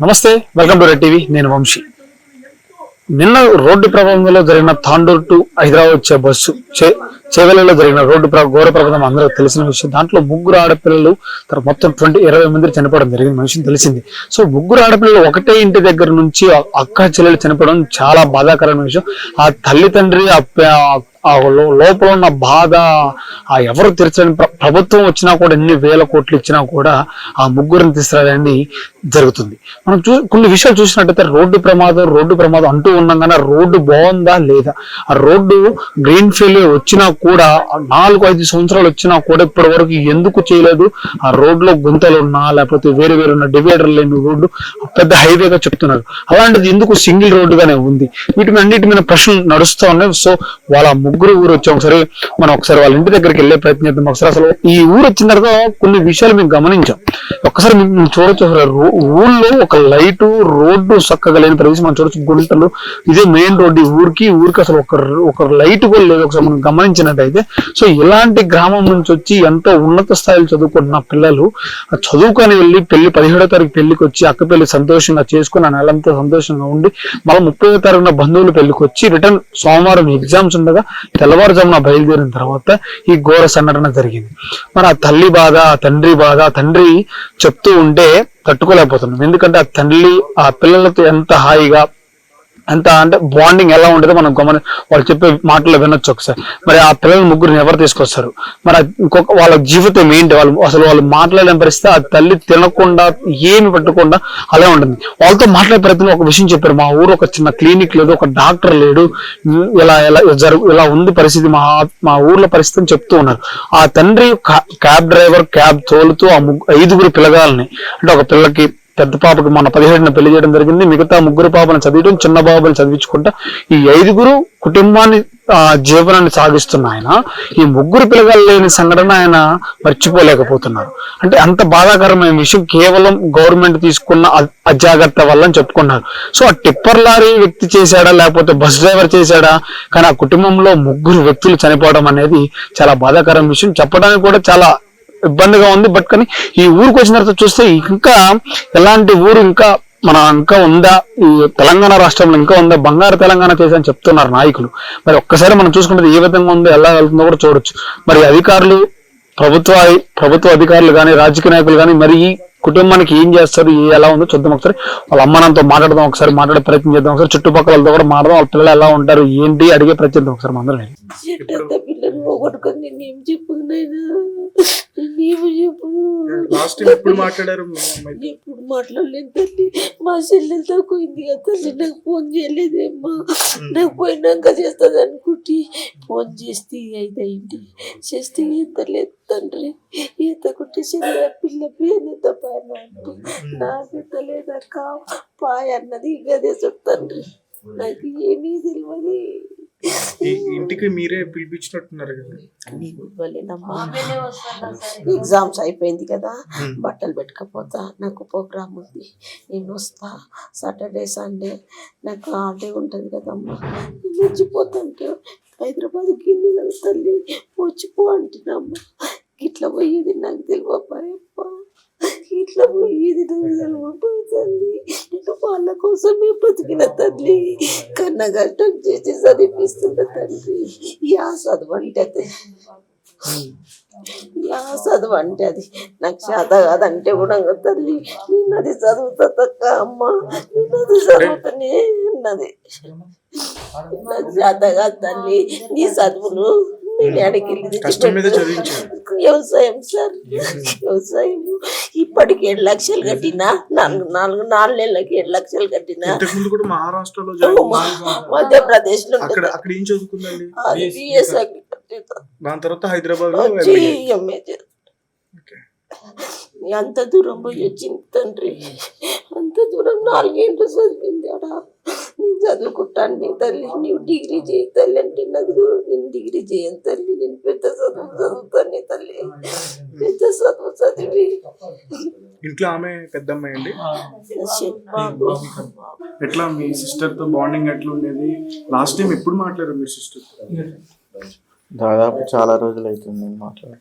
నమస్తే welcome to red TV. నేను వంశీ. నిన్న రోడ్డు ప్రమాదంలో జరిగిన తాండూర్ టు హైదరాబాద్ వచ్చే బస్సు చే- చేవెళ్ళలో జరిగిన రోడ్డు ప్ర- ఘోర ప్రమాదం అందరూ తెలిసిన విషయం. దాంట్లో ముగ్గురు ఆడపిల్లలు తన మొత్తం ట్వంటీ ఇరవై మంది చనిపోవడం జరిగిన విషయం తెలిసింది. సో ముగ్గురు ఆడపిల్లలు ఒకటే ఇంటి దగ్గర నుంచి అక్క చెల్లెలు చనిపోవడం చాలా బాధాకరమైన విషయం. ఆ తల్లి తండ్రి ఆ ఆ లో- లోపల ఉన్న బాధ ఆ ఎవరు తీర్చని ప్రభుత్వం వచ్చినా కూడా ఎన్ని వేల కోట్లు ఇచ్చినా కూడా ఆ ముగ్గురిని తీసుకురావడానికి జరుగుతుంది. మనం చూ కొన్ని విషయాలు చూసినట్టయితే రోడ్డు ప్రమాదం రోడ్డు ప్రమాదం అంటూ ఉన్నాం రోడ్డు బాగుందా లేదా? ఆ రోడ్డు గ్రీన్ ఫీల్డ్ వచ్చినా కూడా నాలుగు ఐదు సంవత్సరాలు వచ్చినా కూడా ఇప్పటి వరకు ఎందుకు చేయలేదు? ఆ రోడ్లో గుంతలు ఉన్నా లేకపోతే వేరే వేరే ఉన్న డివైడర్ లేని రోడ్డు పెద్ద హైవేగా చెప్తున్నారు. అలాంటిది ఎందుకు సింగిల్ రోడ్డుగానే ఉంది? వీటి అన్నిటి మీద ప్రశ్నలు నడుస్తూ ఉన్నాయి. సో వాళ్ళ ముగ్గురు ఊరు వచ్చి ఒకసారి మనం ఒకసారి వాళ్ళ ఇంటి దగ్గరికి వెళ్ళే ప్రయత్నం చేద్దాం. ఒకసారి అసలు ఈ ఊరు వచ్చిన తర్వాత కొన్ని విషయాలు మేము గమనించాం. ఒక్కసారి మేము చూడొచ్చు. అసలు ఊళ్ళో ఒక లైటు రోడ్డు చక్కగా లేని ప్రదేశం. మనం చూడొచ్చు గుంటలు. ఇదే మెయిన్ రోడ్డు ఈ ఊరికి. ఊరికి అసలు ఒక ఒక లైట్ కూడా లేదు. ఒకసారి మనం గమనించిన చూసినట్టయితే సో ఇలాంటి గ్రామం నుంచి వచ్చి ఎంతో ఉన్నత స్థాయిలో చదువుకుంటున్న పిల్లలు చదువుకొని వెళ్ళి పెళ్ళి పదిహేడో తారీఖు పెళ్ళికి వచ్చి అక్క పెళ్ళి సంతోషంగా చేసుకుని ఆ నెలంతా సంతోషంగా ఉండి మళ్ళీ ముప్పై తారీఖున బంధువుల పెళ్ళికి వచ్చి రిటర్న్ సోమవారం ఎగ్జామ్స్ ఉండగా తెల్లవారుజామున బయలుదేరిన తర్వాత ఈ ఘోర సంఘటన జరిగింది. మరి ఆ తల్లి బాధ ఆ తండ్రి బాధ తండ్రి చెప్తూ ఉంటే తట్టుకోలేకపోతున్నాం. ఎందుకంటే ఆ తల్లి ఆ పిల్లలతో ఎంత హాయిగా ఎంత అంటే బాండింగ్ ఎలా ఉండదో మనం గమని వాళ్ళు చెప్పే మాటలు వినొచ్చు ఒకసారి. మరి ఆ పిల్లల ముగ్గురిని ఎవరు తీసుకొస్తారు? మరి ఇంకొక వాళ్ళ జీవితం ఏంటి? వాళ్ళు అసలు వాళ్ళు మాట్లాడలేని పరిస్థితి ఆ తల్లి తినకుండా ఏమి పట్టకుండా అలా ఉంటుంది. వాళ్ళతో మాట్లాడే ప్రయత్నం ఒక విషయం చెప్పారు. మా ఊరు ఒక చిన్న క్లినిక్ లేదు ఒక డాక్టర్ లేడు. ఇలా ఎలా జరుగు ఇలా ఉంది పరిస్థితి. మా మా ఊర్లో పరిస్థితి చెప్తూ ఉన్నారు. ఆ తండ్రి కా- క్యాబ్ డ్రైవర్ క్యాబ్ తోలుతూ ఆ ముగ్గు ఐదుగురు పిల్లగాలని అంటే ఒక పిల్లకి పెద్ద పాపకి మన పదిహేడున పెళ్ళి చేయడం జరిగింది. మిగతా ముగ్గురు పాపను చదివడం చిన్న బాబుని చదివించుకుంటా ఈ ఐదుగురు కుటుంబాన్ని ఆ, జీవనాన్ని సాగిస్తున్న ఆయన. ఈ ముగ్గురు పిల్లగాలు లేని సంఘటన ఆయన మర్చిపోలేకపోతున్నారు. అంటే అంత బాధాకరమైన విషయం కేవలం గవర్నమెంట్ తీసుకున్న అజాగ్రత్త వల్ల చెప్పుకున్నారు సో ఆ టిప్పర్ లారీ వ్యక్తి చేశాడా లేకపోతే బస్ డ్రైవర్ చేశాడా? కానీ ఆ కుటుంబంలో ముగ్గురు వ్యక్తులు చనిపోవడం అనేది చాలా బాధాకరమైన విషయం. చెప్పడానికి కూడా చాలా ఇబ్బందిగా ఉంది. బట్ కానీ ఈ ఊరికి వచ్చిన తర్వాత చూస్తే ఇంకా ఎలాంటి ఊరు ఇంకా మన ఇంకా ఉందా? ఈ తెలంగాణ రాష్ట్రంలో ఇంకా ఉందా? బంగారు తెలంగాణ చేసని చెప్తున్నారు నాయకులు. మరి ఒక్కసారి మనం చూసుకుంటే ఏ విధంగా ఉందో ఎలా వెళ్తుందో కూడా చూడొచ్చు. మరి అధికారులు ప్రభుత్వ ప్రభుత్వ అధికారులు కానీ రాజకీయ నాయకులు కానీ మరి ఈ కుటుంబానికి ఏం చేస్తారు? ఏ ఎలా ఉందో చూద్దాం ఒకసారి. వాళ్ళ అమ్మనంతో మాట్లాడదాం ఒకసారి మాట్లాడే ప్రయత్నం చేద్దాం ఒకసారి. చుట్టుపక్కలతో కూడా మాట్లాడదాం. వాళ్ళ పిల్లలు ఎలా ఉంటారు? ఏంటి? అడిగే ప్రయత్నం ఒకసారి అందరం చెట్టంత పిల్లలు పోగొట్టుకొని నేనేం చెప్పు నాయనా? నీవు చెప్పు లాస్ట్ ఎప్పుడు మాట్లాడారు ఎప్పుడు మాట్లాడలేదు తల్లి. మా చెల్లెలతో పోయింది కదా తల్లి. నాకు ఫోన్ చేయలేదేమ్మా. నాకు పోయినాక చేస్తుంది అనుకుంటే. ఫోన్ చేస్తే అయిపోయింది చేస్తే ఎత్తలేదు తండ్రి. ఎత్తకుంటే చెల్లె పిల్ల పేరుతో పైన అంటే. నాకు ఎత్తలేదక్క. పాయ అన్నది గదే తండ్రి. నాకు ఏమీ తెలియదు ఇంటికి మీరే పిలిపించినట్టున్నారు కదా. ఎగ్జామ్స్ అయిపోయింది కదా బట్టలు పెట్టుకపోతా నాకు ప్రోగ్రామ్ ఉంది నేను వస్తా సాటర్డే సండే నాకు హాలిడే ఉంటుంది కదమ్మా. నేను హైదరాబాద్ గిన్నె తల్లి వచ్చిపో అంటున్నామ్మా ఇట్లా పోయేది నాకు తెలియపాయప్ప ఇట్లా పోయేది తల్లి. నేను వాళ్ళ కోసమే బతికిన తల్లి. కన్న కష్టం చేసి చదివిస్తున్న తండ్రి. యా చదవంటే యా చదువు అంటే అది. నాకు చేత కాదంటే కూడా తల్లి. నిన్నది చదువుతా తక్క అమ్మ. నిన్నది చదువుతానే అన్నది నాకు చేత కాదు తల్లి. నీ చదువులు నేను అడిగి వ్యవసాయం సార్. వ్యవసాయం. ఇప్పటికి ఏడు లక్షలు కట్టినా నాలుగు నాలుగు నాలుగు నెలలకి ఏడు లక్షలు కట్టినా. మహారాష్ట్రలో. మధ్యప్రదేశ్లో అక్కడ అక్కడ ఏం చదువుకుందండి అది బిఎస్ అగ్రికల్చర్ దాని తర్వాత హైదరాబాద్లో వచ్చి ఎంఏ అంత దూరం పోయి వచ్చింది తండ్రి? అంత దూరం నాలుగేళ్ళు చదివింది ఆడ. చదువుకుంటాను నీ తల్లి నీవు డిగ్రీ చేయి తల్లి అంటే నాకు నేను డిగ్రీ చేయను తల్లి నేను పెద్ద చదువు చదువుతాను నీ తల్లి. పెద్ద చదువు చదివి. ఇంట్లో ఆమె పెద్దమ్మాయి అండి? బాబు. ఎట్లా మీ సిస్టర్తో బాండింగ్ ఎట్లా ఉండేది లాస్ట్ టైం ఎప్పుడు మాట్లాడారు మీ సిస్టర్? దాదాపు చాలా రోజులు అవుతుంది నేను మాట్లాడి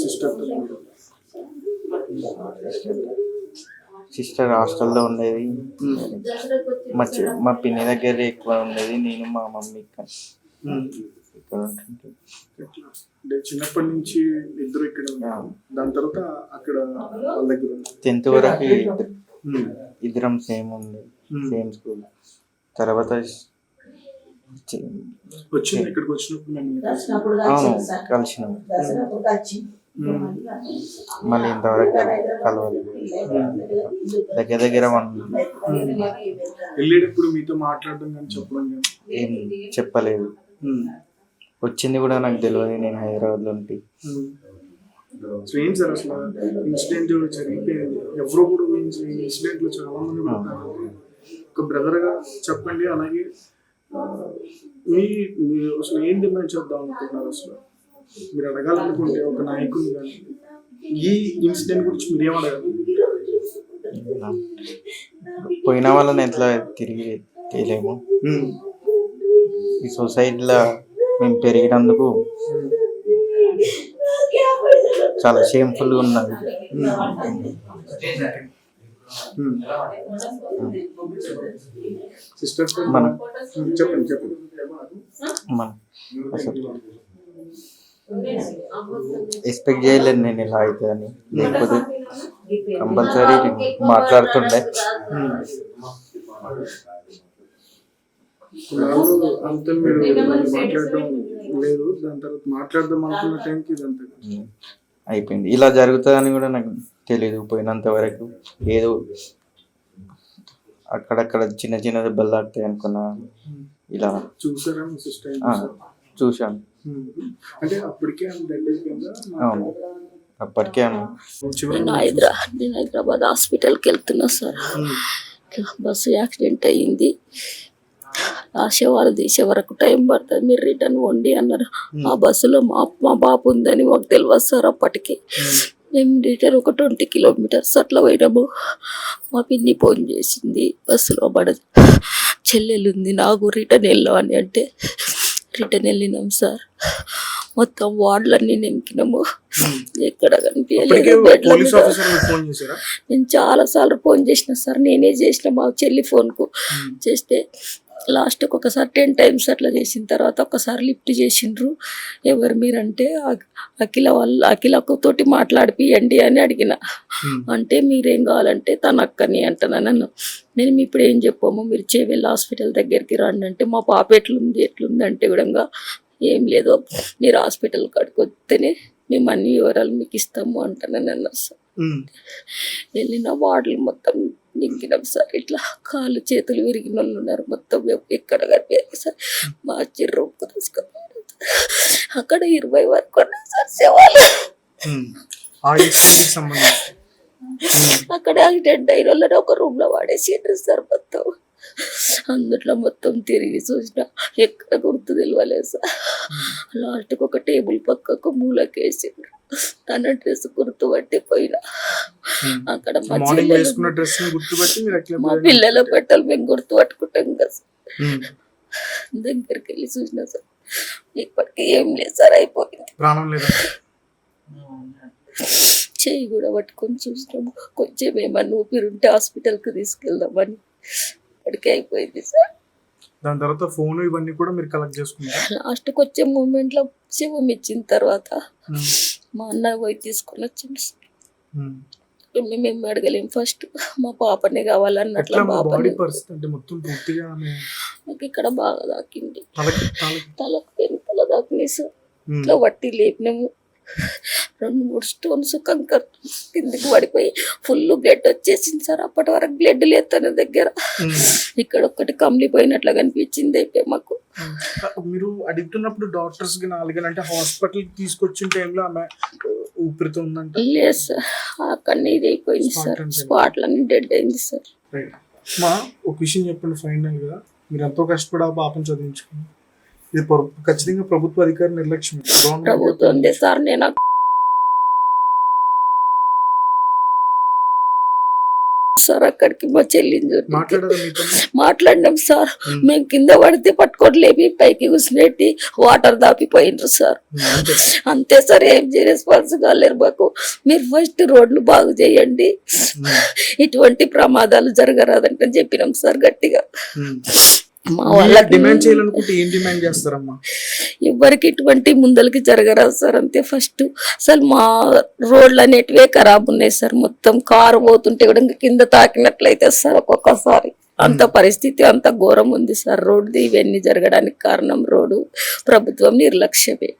సిస్టర్ సిస్టర్ హాస్టల్లో ఉండేది. మా చి- మా పిన్ని దగ్గర ఎక్కువ ఉండేది. నేను మా మమ్మీ ఇక్కడ. ఇక్కడ ఉంటుంటే. అంటే చిన్నప్పటి నుంచి ఇద్దరు ఇక్కడ. దాని తర్వాత అక్కడ వాళ్ళ దగ్గర. టెన్త్ వరకు ఇద్దరు- సేమ్ Hmm. Same school. తర్వాత వచ్చింది ఇక్కడికి వచ్చినప్పుడు అవును కలిసి మళ్ళీ ఇంతవరకు కలవలేదు. దగ్గర దగ్గర వన్ వెళ్ళేటప్పుడు మీతో మాట్లాడడం కానీ చెప్పడం ఏం చెప్పలేదు. వచ్చింది కూడా నాకు తెలియదు నేను హైదరాబాద్లో ఉంటే. ఉమ్. సో ఏం సార్ అసలు ఇన్సిడెంట్ జరిగిపోయింది. ఎవరో కూడా ఊహించి ఇన్సిడెంట్లో చాలా మంది ఒక బ్రదర్గా చెప్పండి అలాగే మీ అసలు ఏం డిమాండ్ చేద్దాం అనుకుంటున్నారు అసలు? మీరు అడగాలనుకుంటే ఒక నాయకుని కానీ ఈ ఇన్సిడెంట్ గురించి మీరు ఏమడగాలి? పోయిన వాళ్ళని ఎట్లా తిరిగి తీయలేము. ఈ సొసైటీలో మేము పెరిగినందుకు చాలా షేమ్ఫుల్గా ఉన్నది సిస్టర్ మనం చెప్పండి చెప్పండి. మన అసలు ఎక్స్పెక్ట్ చేయలేదు నేను ఇలా అవుతుందని. లేకపోతే కంపల్సరీ మాట్లాడుతుండే. వాళ్ళు అంతా మీరు మాట్లాడడం లేదు. దాని తర్వాత మాట్లాడదాం అనుకున్న టైంకి ఇదంతా ఉమ్, అయిపోయింది. ఇలా జరుగుతుందని కూడా నాకు తెలియదు పోయినంత వరకు ఏదో అక్కడక్కడ చిన్న చిన్న దెబ్బలు తాకుతాయి అనుకున్నా. ఇలా చూసారా చూశాను. అంటే అప్పటికే అవును. అప్పటికే నేను హైదరా నేను హైదరాబాద్ హాస్పిటల్కి వెళ్తున్నా సార్. బస్సు యాక్సిడెంట్ అయ్యింది. ఆ శవాలు తీసే వరకు టైం పడుతుంది. మీరు రిటర్న్ వండి అన్నారు. ఆ బస్సులో మా మా బాబు ఉందని మాకు తెలియదు సార్ అప్పటికి. మేము రిటర్న్ ఒక ట్వంటీ కిలోమీటర్స్ అట్లా పోయినాము. మా పిన్ని ఫోన్ చేసింది. బస్సులో పడదు. చెల్లెలు ఉంది నాకు రిటర్న్ వెళ్ళాం అని అంటే. రిటర్న్ వెళ్ళినాం సార్. మొత్తం వార్డులన్నీ నింపినాము ఎక్కడ కనిపించలేదు నేను చాలా సార్లు ఫోన్ చేసిన సార్. నేనే చేసిన మా చెల్లి ఫోన్కు చేస్తే లాస్ట్కి ఒకసారి టెన్ టైమ్స్ అట్లా చేసిన తర్వాత ఒకసారి లిఫ్ట్ చేసిండ్రు. ఎవరు మీరంటే అఖ- అఖిల వాళ్ళు అఖిలకు తోటి మాట్లాడిపియండి అని అడిగిన. అంటే మీరేం కావాలంటే తన అక్కని అంటున్నా నన్ను. నేను ఇప్పుడు ఏం చెప్పాము? మీరు చేవెళ్ళి హాస్పిటల్ దగ్గరికి రండి అంటే మా పాప ఎట్లుంది ఎట్లుంది అంటే కూడా ఏం లేదు. మీరు హాస్పిటల్ కాడికి వస్తేనే మేము అన్ని వివరాలు మీకు ఇస్తాము అంటానని అన్నారు సార్ ఉమ్. వెళ్ళిన వార్డులు మొత్తం నింగినాం సార్. ఇట్లా కాళ్ళు చేతులు విరిగిన వాళ్ళు ఉన్నారు మొత్తం ఎక్కడ కనిపించారు సార్. మా చిర్రు తీసుకుపోయారు. అక్కడ ఇరవై వరకు ఉన్నాయి సార్ శవాలు అక్కడ యాక్సిడెంట్ అయిన వాళ్ళని ఒక రూమ్లో వాడేసిండ్రు సార్ మొత్తం. అందుట్లో మొత్తం తిరిగి చూసిన ఎక్కడ గుర్తు తెలియలేదు సార్. లాస్ట్కి ఒక టేబుల్ పక్కకు మూలకేసిండ్రు. తన డ్రెస్ గుర్తు పట్టిపోయినా. అక్కడ మా డ్రెస్ మా పిల్లల బట్టలు మేము గుర్తు పట్టుకుంటాం కదా. ఉమ్. దగ్గరికి వెళ్ళి చూసిన సార్. ఇప్పటికీ ఏం లేదు సార్ అయిపోయింది. ప్రాణం లేదా? చెయ్యి కూడా పట్టుకొని చూసినాము కొంచెం ఏమన్నా ఊపిరుంటే హాస్పిటల్కి తీసుకెళ్దామని. ఇప్పటికే అయిపోయింది సార్. దాని తర్వాత ఫోన్ ఇవన్నీ కూడా మీరు కలెక్ట్ చేసుకున్నారు? లాస్ట్కి వచ్చే మూమెంట్లో శివం ఇచ్చిన తర్వాత ఉమ్. మా అన్న పోయి తీసుకొని వచ్చింది ఉమ్. మేము అడగలేం ఫస్ట్ మా పాపనే కావాలన్నట్ల నాకు ఇక్కడ బాగా తాకింది తలకి వెనుకల తాకినాయి సార్. ఇట్లా వట్టి లేపినాము రెండు మూడు స్టోన్స్ కంకర్ కిందికి పడిపోయి ఫుల్ బ్లడ్ వచ్చేసింది సార్. అప్పటి వరకు బ్లడ్ లేదు తన దగ్గర. ఇక్కడ ఒక్కటి కమిలిపోయినట్లు కనిపించింది అయిపోయి మాకు. మీరు అడుగుతున్నప్పుడు డాక్టర్స్ అంటే హాస్పిటల్ తీసుకొచ్చిన టైంలో ఆమె ఊపిరితో ఉందంట. లేదు సార్. అక్కడనే ఇది అయిపోయింది సార్. స్పాట్లన్నీ డెడ్ అయింది సార్. మా ఒక విషయం చెప్పండి ఫైనల్గా. మీరు ఎంతో కష్టపడి ఆ పాపం చదివించుకున్నారు. ఇది ఖచ్చితంగా ప్రభుత్వ అధికారి నిర్లక్ష్యం ప్రభుత్వం సార్. నేను సార్ అక్కడికి మా చెల్లిని మాట్లాడినాం సార్. మేము. కింద పడితే పట్టుకోవట్లేమి పైకి కూర్చునేటి వాటర్ దాపిపోయినారు సార్. అంతే. సార్ ఏం రెస్పాన్స్ కాలేరు మాకు. మీరు ఫస్ట్ రోడ్లు బాగు చేయండి. ఇటువంటి ప్రమాదాలు జరగరాదంటే చెప్పినాం సార్ గట్టిగా. మా వాళ్ళకి డిమాండ్ చేయాలనుకుంటే ఏం డిమాండ్ చేస్తారమ్మా? ఎవరికి ఇటువంటి ముందలకి జరగరాదు సార్. అంతే ఫస్ట్. అసలు మా రోడ్లు అనేటివే ఖరాబ్ ఉన్నాయి సార్. మొత్తం కారు పోతుంటే కూడా ఇంకా కింద తాకినట్లయితే సార్ ఒక్కొక్కసారి. అంత. పరిస్థితి అంత ఘోరం ఉంది సార్. రోడ్డు ఇవన్నీ జరగడానికి కారణం రోడ్డు. ప్రభుత్వం నిర్లక్ష్యమే.